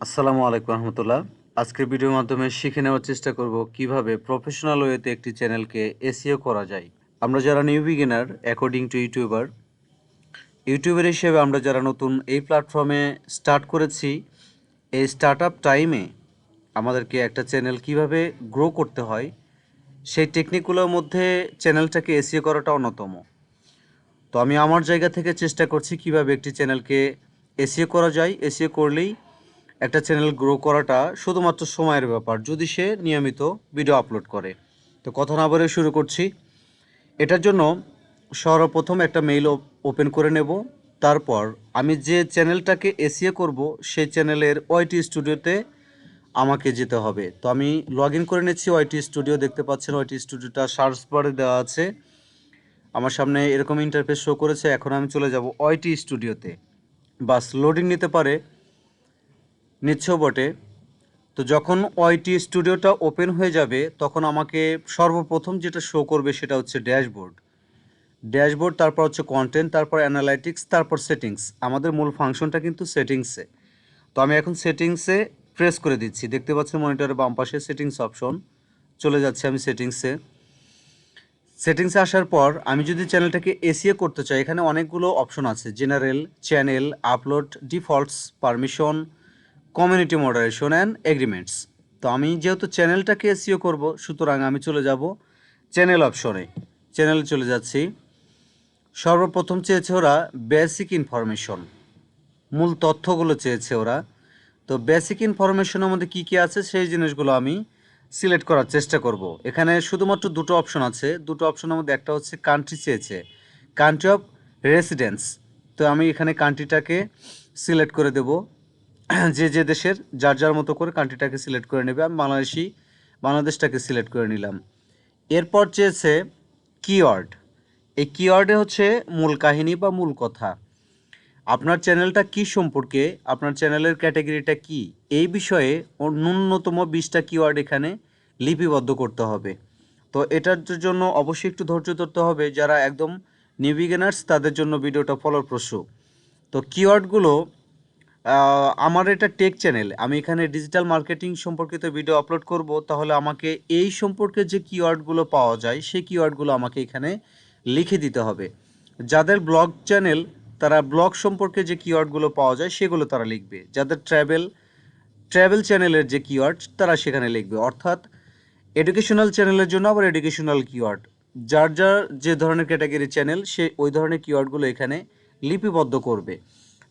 আসসালামু আলাইকুম রহমতুল্লাহ। আজকের ভিডিওর মাধ্যমে শিখে নেওয়ার চেষ্টা করব কীভাবে প্রফেশনাল ওয়েতে একটি চ্যানেলকে এসিও করা যায়। আমরা যারা new beginner according to YouTuber YouTuber হিসেবে আমরা যারা নতুন এই প্ল্যাটফর্মে স্টার্ট করেছি, এই স্টার্ট আপ টাইমে আমাদেরকে একটা চ্যানেল কীভাবে গ্রো করতে হয়, সেই টেকনিকগুলোর মধ্যে চ্যানেলটাকে এসিও করাটা অন্যতম। তো আমি আমার জায়গা থেকে চেষ্টা করছি কীভাবে একটি চ্যানেলকে এসিও করা যায়। এসিও করলেই একটা চ্যানেল গ্রো করাটা শুধুমাত্র সময়ের ব্যাপার, যদি সে নিয়মিত ভিডিও আপলোড করে। তো কথা না বলে শুরু করছি। এটার জন্য সর্বপ্রথম একটা মেইল ওপেন করে নেব। তারপর আমি যে চ্যানেলটাকে এসিও করব, সেই চ্যানেলের ওয়াইটি স্টুডিওতে আমাকে যেতে হবে। তো আমি লগ ইন করে নিচ্ছি ওয়াইটি স্টুডিও দেখতে পাচ্ছেন ওয়াইটি স্টুডিওটা সার্চ বারে দেওয়া আছে। আমার সামনে এরকম ইন্টারফেস শো করেছে, এখন আমি চলে যাব ওয়াইটি স্টুডিওতে বাস লোডিং নিতে পারে। নিচ্ছেও বটে। তো যখন ওয়াইটি স্টুডিওটা ওপেন হয়ে যাবে, তখন আমাকে সর্বপ্রথম যেটা শো করবে সেটা হচ্ছে ড্যাশবোর্ড ড্যাশবোর্ড তারপর হচ্ছে কন্টেন্ট তারপর অ্যানালাইটিক্স তারপর সেটিংস আমাদের মূল ফাংশনটা কিন্তু সেটিংসে তো আমি এখন সেটিংসে প্রেস করে দিচ্ছি। দেখতে পাচ্ছেন মনিটরের বাম পাশে সেটিংস অপশন চলে যাচ্ছে আমি সেটিংসে সেটিংসে আসার পর আমি যদি চ্যানেলটাকে এসিএ করতে চাই, এখানে অনেকগুলো অপশন আছে। General channel upload defaults permission community moderation and agreements তো আমি যেহেতু চ্যানেলটাকে এসিও করব, সুতরাং আমি চলে যাব চ্যানেল অপশনে চ্যানেলে চলে যাচ্ছি। সর্বপ্রথম চেয়েছে ওরা বেসিক ইনফরমেশন মূল তথ্যগুলো চেয়েছে ওরা। তো বেসিক ইনফরমেশনের মধ্যে কী কী আছে সেই জিনিসগুলো আমি সিলেক্ট করার চেষ্টা করব। এখানে শুধুমাত্র দুটো অপশন আছে। দুটো অপশনের মধ্যে একটা হচ্ছে কান্ট্রি চেয়েছে। কান্ট্রি অফ রেসিডেন্স তো আমি এখানে কান্ট্রিটাকে সিলেক্ট করে দেব। যে যে দেশের যার যার মতো করে কান্ট্রিটাকে সিলেক্ট করে নেবে, আমি বাংলাদেশি, বাংলাদেশটাকে সিলেক্ট করে নিলাম। এরপর চেয়েছে কিওয়ার্ড এই কিওয়ার্ডে হচ্ছে মূল কাহিনী বা মূল কথা। আপনার চ্যানেলটা কি সম্পর্কে, আপনার চ্যানেলের ক্যাটাগরিটা কি, এই বিষয়ে ন্যূনতম বিশটা কিওয়ার্ড এখানে লিপিবদ্ধ করতে হবে। তো এটার জন্য অবশ্যই একটু ধৈর্য ধরতে হবে, যারা একদম নিউ বিগিনার্স তাদের জন্য ভিডিওটা ফলপ্রসূ। তো কিওয়ার্ডগুলো আমার এটা টেক চ্যানেল আমি এখানে ডিজিটাল মার্কেটিং সম্পর্কিত ভিডিও আপলোড করব, তাহলে আমাকে এই সম্পর্কে যে কিওয়ার্ডগুলো পাওয়া যায়, সেই কিওয়ার্ডগুলো আমাকে এখানে লিখে দিতে হবে। যাদের ব্লগ চ্যানেল তারা ব্লগ সম্পর্কে যে কিওয়ার্ডগুলো পাওয়া যায়, সেগুলো তারা লিখবে। যাদের ট্র্যাভেল ট্র্যাভেল চ্যানেলের যে কিওয়ার্ড তারা সেখানে লিখবে। অর্থাৎ এডুকেশনাল চ্যানেলের জন্য আবার এডুকেশনাল কিওয়ার্ড যার যার যে ধরনের ক্যাটাগরি চ্যানেল সে ওই ধরনের কিওয়ার্ডগুলো এখানে লিপিবদ্ধ করবে।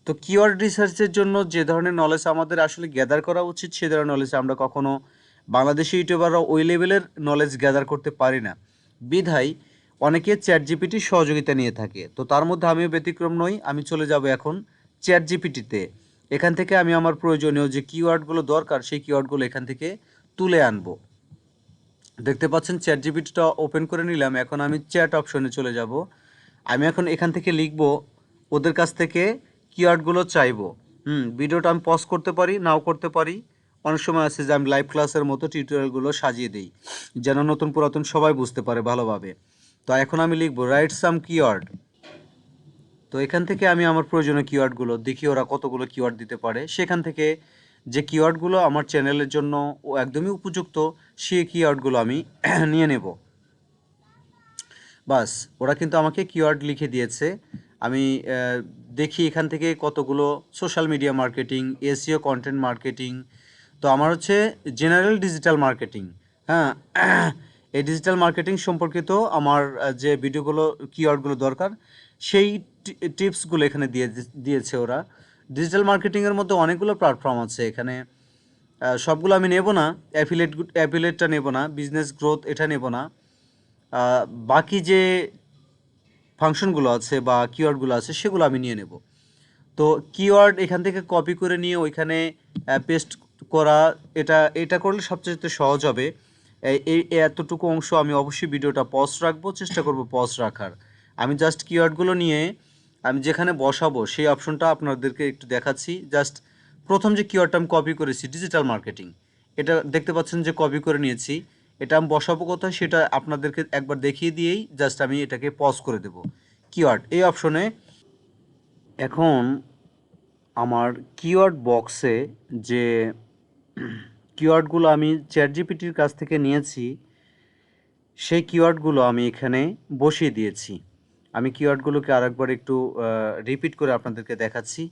তো কিওয়ার্ড রিসার্চের জন্য যে ধরনের নলেজ আমাদের আসলে গ্যাদার করা উচিত, সে ধরনের নলেজ আমরা কখনো বাংলাদেশি ইউটিউবাররা ওই লেভেলের নলেজ গ্যাদার করতে পারি না। বিধায় অনেকে চ্যাট জিপিটির সহযোগিতা নিয়ে থাকে। তো তার মধ্যে আমিও ব্যতিক্রম নই, আমি চলে যাব এখন চ্যাট জিপিটিতে এখান থেকে আমি আমার প্রয়োজনীয় যে কিওয়ার্ডগুলো দরকার, সেই কিওয়ার্ডগুলো এখান থেকে তুলে আনব। দেখতে পাচ্ছেন চ্যাট জিপিটিটা ওপেন করে নিলাম, এখন আমি চ্যাট অপশনে চলে যাব। আমি এখন এখান থেকে লিখব, ওদের কাছ থেকে কিওয়ার্ডগুলো চাইব। হুম, ভিডিওটা আমি পজ করতে পারি, নাও করতে পারি। অনেক সময় আছে যে আমি লাইভ ক্লাসের মতো টিউটোরিয়ালগুলো সাজিয়ে দিই, যেন নতুন পুরাতন সবাই বুঝতে পারে ভালোভাবে। তো এখন আমি লিখব রাইট সাম কিওয়ার্ড তো এখান থেকে আমি আমার প্রয়োজনীয় কিওয়ার্ডগুলো, দেখি ওরা কতগুলো কিওয়ার্ড দিতে পারে। সেখান থেকে যে কিওয়ার্ডগুলো আমার চ্যানেলের জন্য ও একদমই উপযুক্ত, সেই কিওয়ার্ডগুলো আমি নিয়ে নেব। বাস, ওরা কিন্তু আমাকে কিওয়ার্ড লিখে দিয়েছে। আমি দেখি এখান থেকে কতগুলো social media marketing SEO content marketing তো আমার হচ্ছে জেনারেল ডিজিটাল মার্কেটিং হ্যাঁ? এই ডিজিটাল মার্কেটিং সম্পর্কিত আমার যে ভিডিওগুলো কিওয়ার্ডগুলো দরকার, সেই টিপসগুলো এখানে দিয়ে দিয়েছে ওরা। ডিজিটাল মার্কেটিংয়ের মধ্যে অনেকগুলো প্ল্যাটফর্ম আছে এখানে। সবগুলো আমি নেব না অ্যাফিলেট অ্যাফিলেটটা নেব না বিজনেস গ্রোথ এটা নেব না। বাকি যে ফাংশনগুলো আছে বা কিওয়ার্ডগুলো আছে, সেগুলো আমি নিয়ে নেব। তো কিওয়ার্ড এখান থেকে কপি করে নিয়ে ওইখানে পেস্ট করা, এটা এটা করলে সবচেয়ে সহজ হবে। এই এতটুকু অংশ আমি অবশ্যই ভিডিওটা পজ রাখব, চেষ্টা করব পজ রাখার। আমি জাস্ট কিওয়ার্ডগুলো নিয়ে আমি যেখানে বসাবো, সেই অপশনটা আপনাদেরকে একটু দেখাচ্ছি। জাস্ট প্রথম যে কিওয়ার্ডটা আমি কপি করেছি ডিজিটাল মার্কেটিং এটা দেখতে পাচ্ছেন যে কপি করে নিয়েছি। এটা আমি বসাবো কোথায় সেটা আপনাদেরকে একবার দেখিয়ে দিয়েই জাস্ট আমি এটাকে পজ করে দেব। কিওয়ার্ড এই অপশনে এখন আমার কিওয়ার্ড বক্সে যে কিওয়ার্ডগুলো আমি চ্যাট জিপিটির কাছ থেকে নিয়েছি, সেই কিওয়ার্ডগুলো আমি এখানে বসিয়ে দিয়েছি। আমি কিওয়ার্ডগুলোকে আরেকবার একটু রিপিট করে আপনাদেরকে দেখাচ্ছি।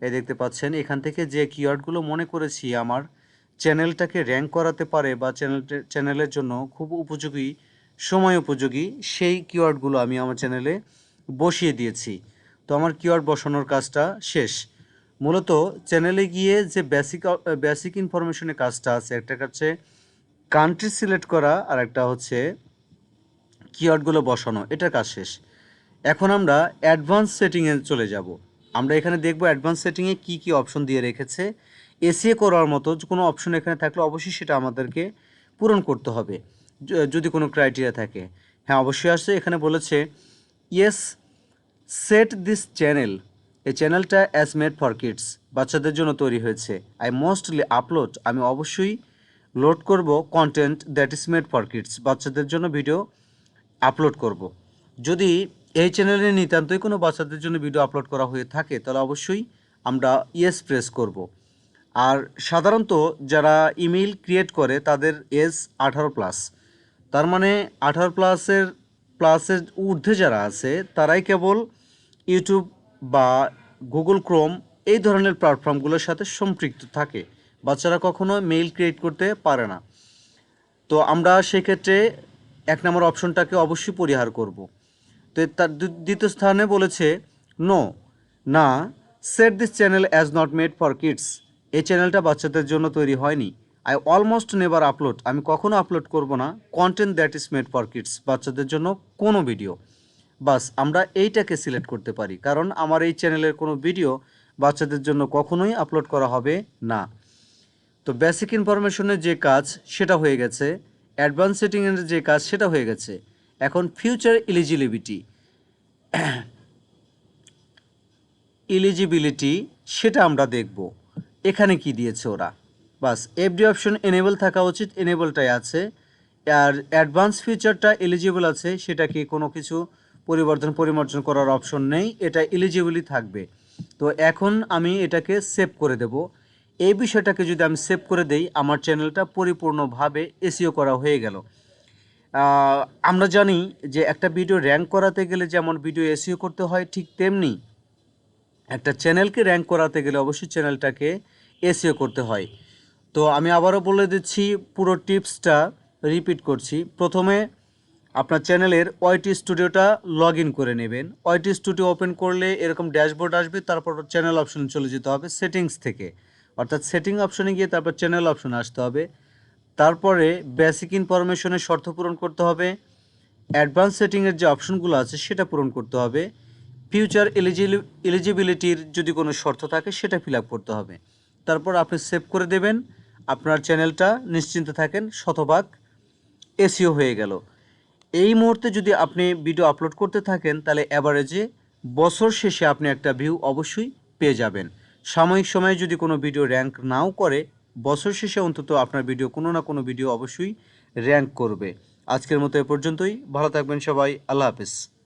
এই দেখতে পাচ্ছেন, এখান থেকে যে কিওয়ার্ডগুলো মনে করেছি আমার চ্যানেলটাকে র্যাঙ্ক করাতে পারে বা চ্যানেল চ্যানেলের জন্য খুব উপযোগী, সময় উপযোগী, সেই কিওয়ার্ডগুলো আমি আমার চ্যানেলে বসিয়ে দিয়েছি। তো আমার কিওয়ার্ড বসানোর কাজটা শেষ। মূলত চ্যানেলে গিয়ে যে বেসিক বেসিক ইনফরমেশনের কাজটা আছে, একটা কাছে কান্ট্রি সিলেক্ট করা আর একটা হচ্ছে কিওয়ার্ডগুলো বসানো, এটার কাজ শেষ। এখন আমরা অ্যাডভান্স সেটিংয়ে চলে যাব। আমরা এখানে দেখব অ্যাডভান্স সেটিংয়ে কি কি অপশন দিয়ে রেখেছে এসিএ করার মতো কোনো অপশন এখানে থাকলে অবশ্যই সেটা আমাদেরকে পূরণ করতে হবে। যদি কোনো ক্রাইটেরিয়া থাকে। হ্যাঁ অবশ্যই আসছে। এখানে বলেছে ইয়েস সেট দিস চ্যানেল এই চ্যানেলটা অ্যাজ মেড ফর কিডস বাচ্চাদের জন্য তৈরি হয়েছে। আই মোস্টলি আপলোড আমি অবশ্যই লোড করব content that is made for kids বাচ্চাদের জন্য ভিডিও আপলোড করব। যদি এই চ্যানেলে নিতান্তই কোনো বাচ্চাদের জন্য ভিডিও আপলোড করা হয়ে থাকে, তাহলে অবশ্যই আমরা ইয়েস প্রেস করব। আর সাধারণত যারা ইমেইল ক্রিয়েট করে তাদের এজ আঠারো প্লাস। তার মানে আঠারো প্লাসের প্লাসের ঊর্ধ্বে যারা আছে, তারাই কেবল ইউটিউব বা গুগল ক্রোম এই ধরনের প্ল্যাটফর্মগুলোর সাথে সম্পৃক্ত থাকে। বাচ্চারা কখনো মেইল ক্রিয়েট করতে পারে না। তো আমরা সেক্ষেত্রে এক নম্বর অপশনটাকে অবশ্যই পরিহার করব। তো তার দ্বি- দ্বিতীয় স্থানে বলেছে, নো, না, set this channel as not made for kids. এই চ্যানেলটা বাচ্চাদের জন্য তৈরি হয়নি। আই অলমোস্ট নেভার আপলোড আমি কখনো আপলোড করব না। Content that is made for kids বাচ্চাদের জন্য কোনো ভিডিও বাস, আমরা এইটাকে সিলেক্ট করতে পারি। কারণ আমার এই চ্যানেলের কোনো ভিডিও বাচ্চাদের জন্য কখনোই আপলোড করা হবে না। তো বেসিক ইনফরমেশনের যে কাজ, সেটা হয়ে গেছে। অ্যাডভান্স সেটিংয়ের যে কাজ, সেটা হয়ে গেছে। এখন ফিউচার এলিজিবিলিটি এলিজিবিলিটি সেটা আমরা দেখব। এখানে কি দিয়েছে ওরা? বাস এফডি অপশন এনেবল থাকা উচিত এনেবলটাই আছে। আর অ্যাডভান্স ফিচারটা এলিজিবল আছে, সেটাকে কোনো কিছু পরিবর্তন, পরিমার্জন করার অপশন নেই, এটা এলিজিবলই থাকবে। তো এখন আমি এটাকে সেভ করে দেব। এই বিষয়টাকে যদি আমি সেভ করে দেই, আমার চ্যানেলটা পরিপূর্ণভাবে এসিও করা হয়ে গেল। আমরা জানি যে একটা ভিডিও র্যাঙ্ক করাতে গেলে যেমন ভিডিও এসিও করতে হয়, ঠিক তেমনি একটা চ্যানেলকে র্যাঙ্ক করাতে গেলে অবশ্যই চ্যানেলটাকে এসিও করতে হয়। তো আমি আবারও বলে দিচ্ছি, পুরো টিপসটা রিপিট করছি। প্রথমে আপনার চ্যানেলের ওয়াইটি স্টুডিওটা লগ করে নেবেন। ওয়াইটি স্টুডিও ওপেন করলে এরকম ড্যাশবোর্ড আসবে, তারপর চ্যানেল অপশনে চলে যেতে হবে সেটিংস থেকে। অর্থাৎ সেটিং অপশনে গিয়ে তারপর চ্যানেল অপশনে আসতে হবে। তারপরে বেসিক ইনফরমেশনের শর্ত পূরণ করতে হবে। অ্যাডভান্স সেটিংয়ের যে অপশনগুলো আছে, সেটা পূরণ করতে হবে। ফিউচার এলিজিলি এলিজিবিলিটির যদি কোনো শর্ত থাকে, সেটা ফিল করতে হবে। তারপর আপনি সেভ করে দেবেন। আপনার চ্যানেলটা নিশ্চিন্তে থাকেন, শতভাগ এসিও হয়ে গেল। এই মুহূর্তে যদি আপনি ভিডিও আপলোড করতে থাকেন, তাহলে অ্যাভারেজে বছর শেষে আপনি একটা ভিউ অবশ্যই পেয়ে যাবেন। সাময়িক সময়ে যদি কোনো ভিডিও র্যাঙ্ক নাও করে, বছর শেষে অন্তত আপনার ভিডিও কোনো না কোনো ভিডিও অবশ্যই র্যাঙ্ক করবে। আজকের মতো এ পর্যন্তই। ভালো থাকবেন সবাই। আল্লাহ হাফেজ।